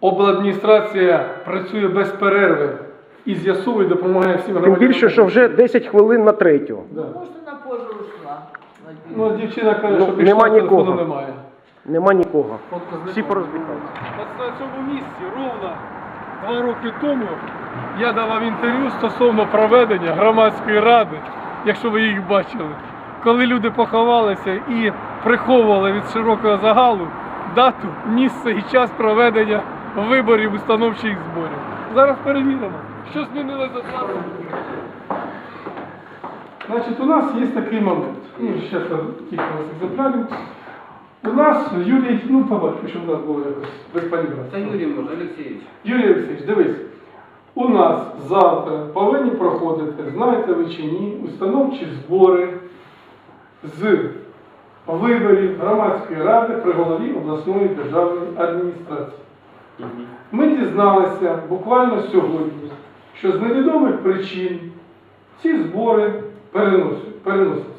Обладміністрація працює без перерви і з'ясовує, допомагає всім Тим громадянам. більше, що вже 10 хвилин на третю. Да. Може, на позу ушла. Ну, дівчина каже, Ну, що пішла, нема телефону нікого. немає. Нема нікого. Всі порозбігаються. От на цьому місці ровно два роки тому я давав інтерв'ю стосовно проведення громадської ради, якщо ви їх бачили, коли люди поховалися і приховували від широкого загалу дату, місце і час проведення виборів установчих зборів. Зараз перевіримо, що змінилося за два роки. Значить, у нас є такий момент. Ну, зараз кілька екземплярів. У нас Юрій, ну побачив, що в нас було якось без паніка. Це Юрій може, Олексійович. Юрій Олексійович, дивись, у нас завтра повинні проходити, знаєте ви чи ні, установчі збори з виборів громадської ради при голові обласної державної адміністрації. Ми дізналися буквально сьогодні, що з невідомих причин ці збори переносяться.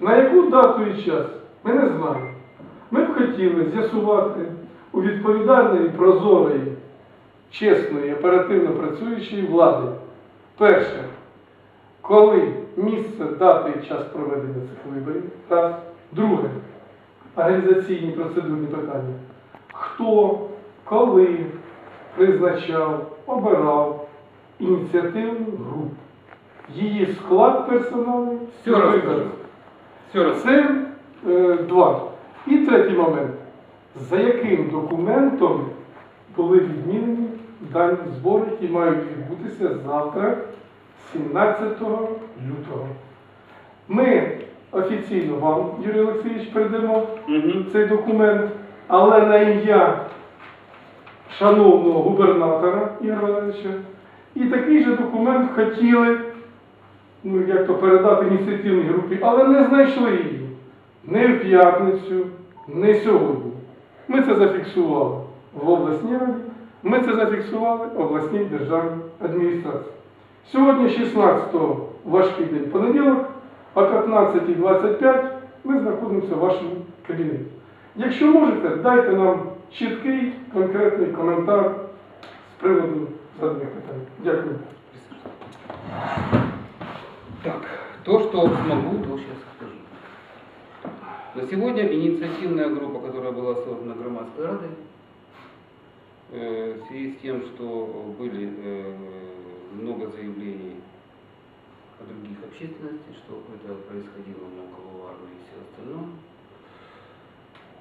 На яку дату і час? Ми не знаємо. Ми б хотіли з'ясувати у відповідальної, прозорої, чесної, оперативно працюючої влади. Перше, коли місце, дата і час проведення цих виборів. Раз. Друге, організаційні процедурні питання. Хто, коли призначав, обирав ініціативну групу. Її склад розкажу. Все розкажу. Це е, два. І третій момент. За яким документом були відмінені дані збори, які мають відбутися завтра, 17 лютого. Ми офіційно вам, Юрій Олексійович, передамо цей документ, але на ім'я шановного губернатора Ігоря Валерійовича. І такий же документ хотіли ну, як то передати ініціативній групі, але не знайшли її. Не в п'ятницю, не сьогодні. Ми це зафіксували в обласній раді, ми це зафіксували в обласній державній адміністрації. Сьогодні, 16-го, важкий день понеділок, о 15.25 ми знаходимося в вашому кабінеті. Якщо можете, дайте нам чіткий, конкретний коментар з приводу заданих питань. Дякую. Так, то, что смогу, то сейчас скажу. На сегодня инициативная группа, которая была создана громадской радой, э, в связи с тем, что были э, много заявлений от других общественностей, что это происходило на Калуару и все остальное,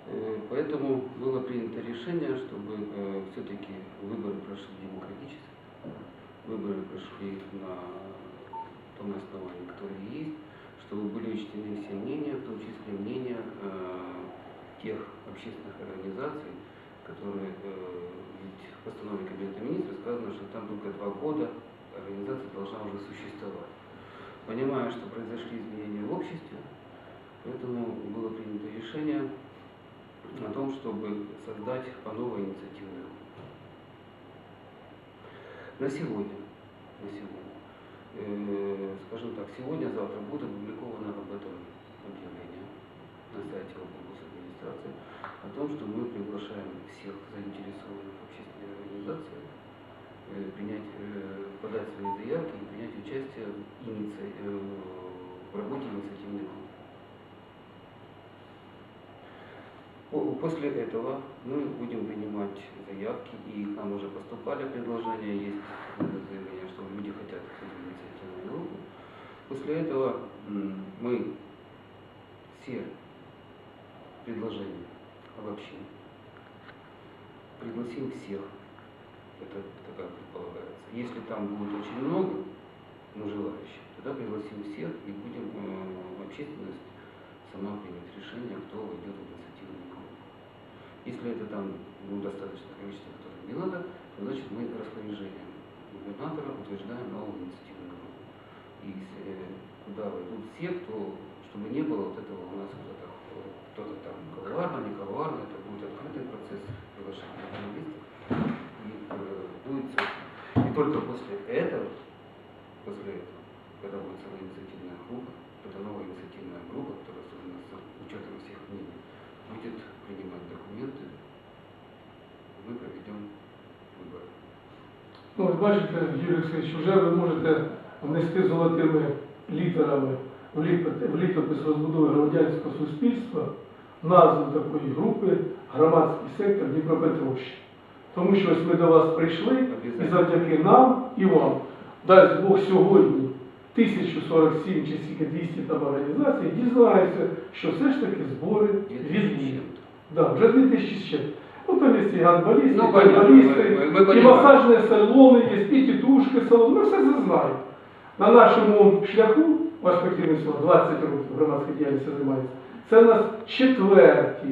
э, поэтому было принято решение, чтобы все-таки выборы прошли демократически, выборы прошли на том основании, которое есть, чтобы были учтены все мнения, в том числе мнения э, тех общественных организаций, которые, э, ведь в постановлении Кабинета министров сказано, что там только два года организация должна уже существовать. Понимая, что произошли изменения в обществе, поэтому было принято решение о том, чтобы создать по новой инициативную. На сегодня, на сегодня э, скажем так, сегодня-завтра будет опубликовано об этом объявление на сайте областной администрации о том, что мы приглашаем всех заинтересованных общественных организаций принять, э, подать свои заявки и принять участие в, иници- э, в работе инициативной группы. По- После этого мы будем принимать заявки, и к нам уже поступали предложения, есть э, заявление, что люди хотят в инициативную группу. После этого мы все предложения обобщим, пригласим всех, это, это предполагается. Если там будет очень много ну, желающих, тогда пригласим всех и будем э, общественность сама принять решение, кто войдет в инициативную группу. Если это там ну, достаточно количество, которое не надо, то значит мы распоряжением губернатора утверждаем новую инициативную группу. И э, куда войдут все, кто, чтобы не группа, эта новая инициативная группа, которая создана с учетом всех мнений, будет принимать документы, мы проведем выборы. Ну, от бачите, Юрій Олексійович, вже ви можете внести золотими літерами в літ- в літопис розбудови громадянського суспільства назву такої групи громадський сектор Дніпропетровщини. Тому що ось ми до вас прийшли і завдяки нам і вам, дасть Бог сьогодні 1047 чи скільки 200 там організацій, дізнаються, що все ж таки збори відбудуть. Да, вже 2000 ще. Ну, там є і гандболісти, Ну, і понимаємо. масажні салони є, і тітушки салони, ми все це знаємо. На нашому шляху, ваш покійний село, 20 років громадська діяльність займається, це у нас четверті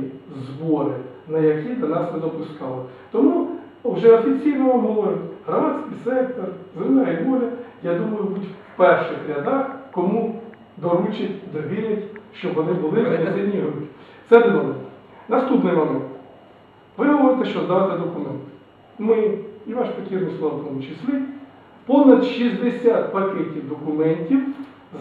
збори, на які до нас не допускали. Тому вже офіційно вам говорю, громадський сектор, земля і воля, я думаю, будь в перших рядах, кому доручать, довірять, щоб вони були в ініціативній групі. Це один момент. Наступний момент. Ви говорите, що здавати документи. Ми, і ваш покірний слава в тому числі, понад 60 пакетів документів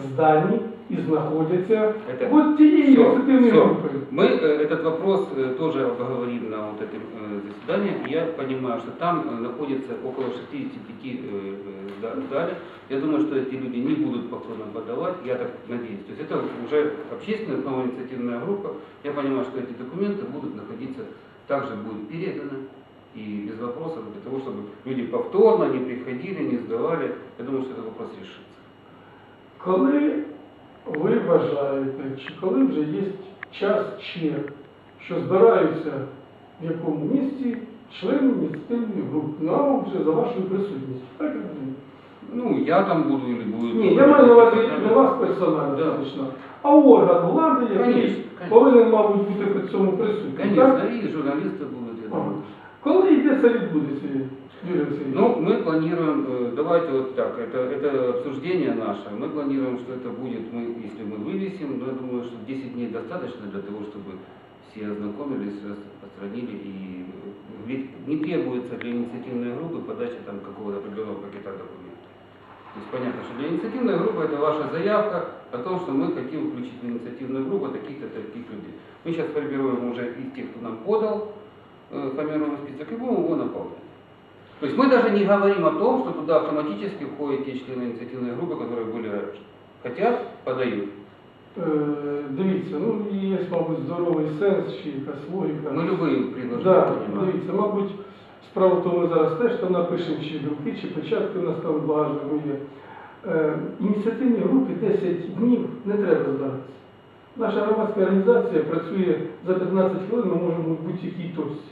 здані і знаходяться Это- от тієї Всё, ініціативної всё. групи. Мы э, этот вопрос э, тоже обговорим на вот этом э, заседании. Я понимаю, что там э, находится около 65 э, э, да- далее. Я думаю, что эти люди не будут повторно подавать, я так надеюсь. То есть это уже общественная новая инициативная группа. Я понимаю, что эти документы будут находиться, также будут переданы и без вопросов для того, чтобы люди повторно не приходили, не сдавали. Я думаю, что этот вопрос решится. Коли ви вважаєте, чи коли вже є час черг, що збираються в якому місці члени ініціативної групи, ну а вже за вашою присутністю, так я розумію? Ну, я там буду или будет. Ні, я маю на увазі не вас персонально, Да. фізично, а орган влади, який повинен, мабуть, бути при цьому присутній. Так? Конечно, и журналисты будут, я Ага. Коли йде це відбудеться? Ну, мы планируем, э, давайте вот так, это, это обсуждение наше, мы планируем, что это будет, мы, если мы вывесим, но я думаю, что 10 дней достаточно для того, чтобы все ознакомились, распространили, и э, ведь не требуется для инициативной группы подача там какого-то определенного пакета документов. То есть понятно, что для инициативной группы это ваша заявка о том, что мы хотим включить в инициативную группу таких-то таких людей. Мы сейчас формируем уже из тех, кто нам подал э, формируем список и будем его наполнять. То есть мы даже не говорим о том, что туда автоматически входят те члены инициативной группы, которые были раньше. Хотят, подают. Е, дивіться, ну є, мабуть, здоровий сенс чи якась логіка. Мы любые предложения Да, принимаем. дивіться, мабуть, справа в тому, ми зараз теж там напишемо, чи білки, чи початки у нас там в багажнику є. Е, ініціативні групи 10 днів не треба збиратися. Наша громадська організація працює за 15 хвилин, ми можемо бути в будь-якій точці.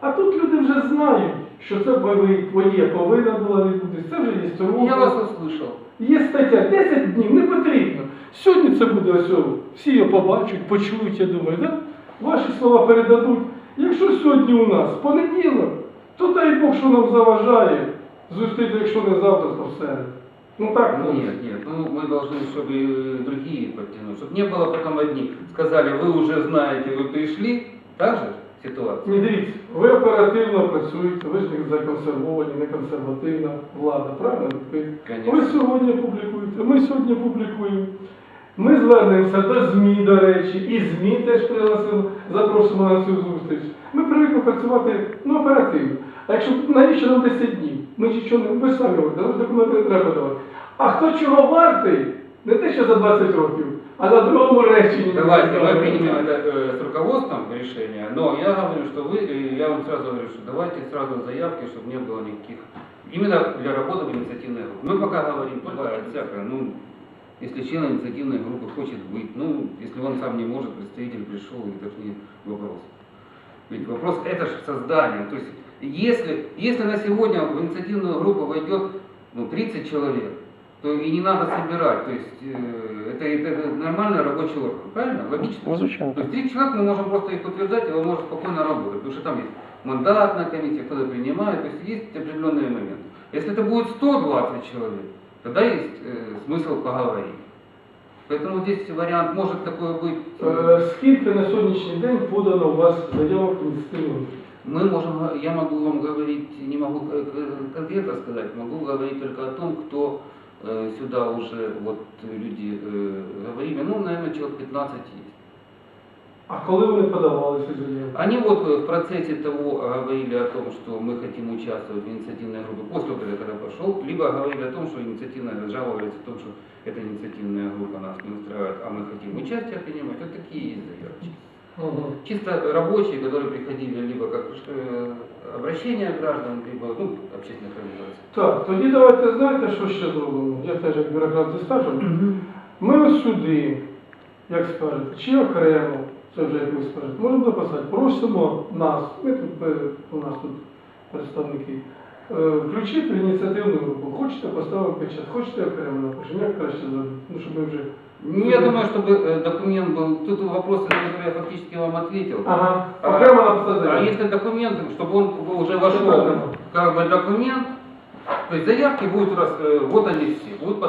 А тут люди вже знають, що це твоє твоє повинна була відбутися, це вже є строго. Я вас услышал. Є стаття 10 днів, не потрібно. Сьогодні це буде ось, о, всі його побачать, почують, я думаю, да? ваші слова передадуть. Якщо сьогодні у нас понеділок, то дай Бог, що нам заважає зустріти, якщо не завтра, то в середу. Ну так, Ну, хлопці. нет, нет, ну мы должны, чтобы и другие подтянуть. Чтобы не было потом одни. Сказали, вы уже знаете, вы пришли. Так же Ситуация? Ні, дивіться, ви оперативно працюєте, ви ж не законсервовані, не консервативна влада, правильно? Ви- сьогодні публікуєте, ми сьогодні публікуємо. Ми звернемося до ЗМІ, до речі, і ЗМІ теж пригласили, запрошуємо на цю зустріч. Ми привикли працювати ну, оперативно. А якщо навіщо нам 10 днів? Ми ж нічого не ви самі говорите, документи не треба давати. А хто чого вартий? Не те, що за 20 років, а на другому реченні. Давайте, мы примем это э, с руководством решения, но я говорю, что вы, э, я вам сразу говорю, что давайте сразу заявки, чтобы не было никаких, именно для работы в инициативной группе. Мы пока говорим, бывает всякое, ну, если член инициативной группы хочет быть, ну, если он сам не может, представитель пришел, это же не вопрос. Ведь вопрос, это же создание, то есть, если, если на сегодня в инициативную группу войдет ну, 30 человек, то и не надо собирать, то есть, э, это, это нормальный рабочий орган, правильно? Логично? Ну, звичайно. То есть 30 человек мы можем просто их утверждать, и он может спокойно работать, потому что там есть мандатная комиссия, кто-то принимает, то есть есть определенные моменты. Если это будет 120 человек, тогда есть э, смысл поговорить. Поэтому здесь вариант может такое быть. Е, Скільки на сьогоднішній день подано у вас заявок в ініціативну групу? Мы можем, го- я могу вам говорить, не могу э, к- конкретно сказать, могу говорить только о том, кто Э, Сюда уже вот люди э, говорили, ну, наверное, человек 15 есть. А коли вони подавалися заяви? Они вот э, в процессе того говорили о том, что мы хотим участвовать в инициативной группе после того, когда пошел, либо говорили о том, что инициативная жаловались о том, что эта инициативная группа нас не устраивает, а мы хотим участие принимать. Вот такие есть. Угу. Чисто рабочие, которые приходили либо как э, обращение граждан, либо ну, общественных организаций. Так, тоді давайте знаєте, що ще зробимо. Я теж як бюрократ зі стажем. Ми ось сюди, як скажете, чи окремо, це вже як ви скажете, можемо записати, просимо нас, ми тут е, у нас тут представники, е, включити в ініціативну групу. Хочете поставимо печат, хочете окремо напишемо, як краще зробити, ну щоб ми вже. ну, я думаю, чтобы э, документ был, тут вопросы, на которые я фактически вам ответил. Ага, написати А заяву. если документ, чтобы он уже вошел, Правильно. как бы документ, то есть заявки будут, раз, э, вот они все, будут